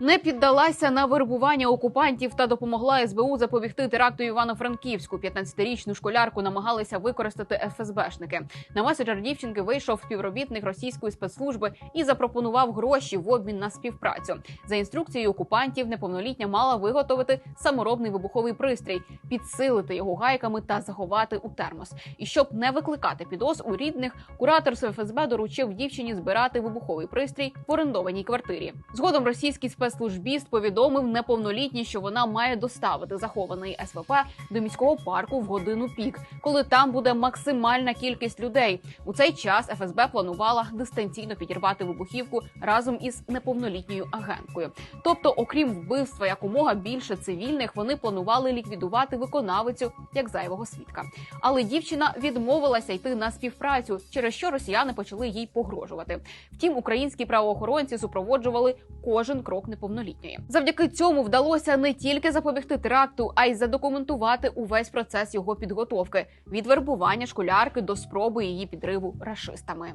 Не піддалася на вербування окупантів та допомогла СБУ запобігти теракту Івано-Франківську. 15-річну школярку намагалися використати ФСБшники. На меседжер дівчинки вийшов співробітник російської спецслужби і запропонував гроші в обмін на співпрацю. За інструкцією окупантів, неповнолітня мала виготовити саморобний вибуховий пристрій, підсилити його гайками та заховати у термос. І щоб не викликати підоз у рідних, куратор з ФСБ доручив дівчині збирати вибуховий пристрій в орендованій квартирі. Згодом російські російський спецслужбіст повідомив неповнолітній, що вона має доставити захований СВП до міського парку в годину пік, коли там буде максимальна кількість людей. У цей час ФСБ планувала дистанційно підірвати вибухівку разом із неповнолітньою агенткою. Тобто, окрім вбивства якомога більше цивільних, вони планували ліквідувати виконавицю як зайвого свідка. Але дівчина відмовилася йти на співпрацю, через що росіяни почали їй погрожувати. Втім, українські правоохоронці супроводжували кожен крок неповнолітньої. Завдяки цьому вдалося не тільки запобігти теракту, а й задокументувати увесь процес його підготовки від вербування школярки до спроби її підриву рашистами.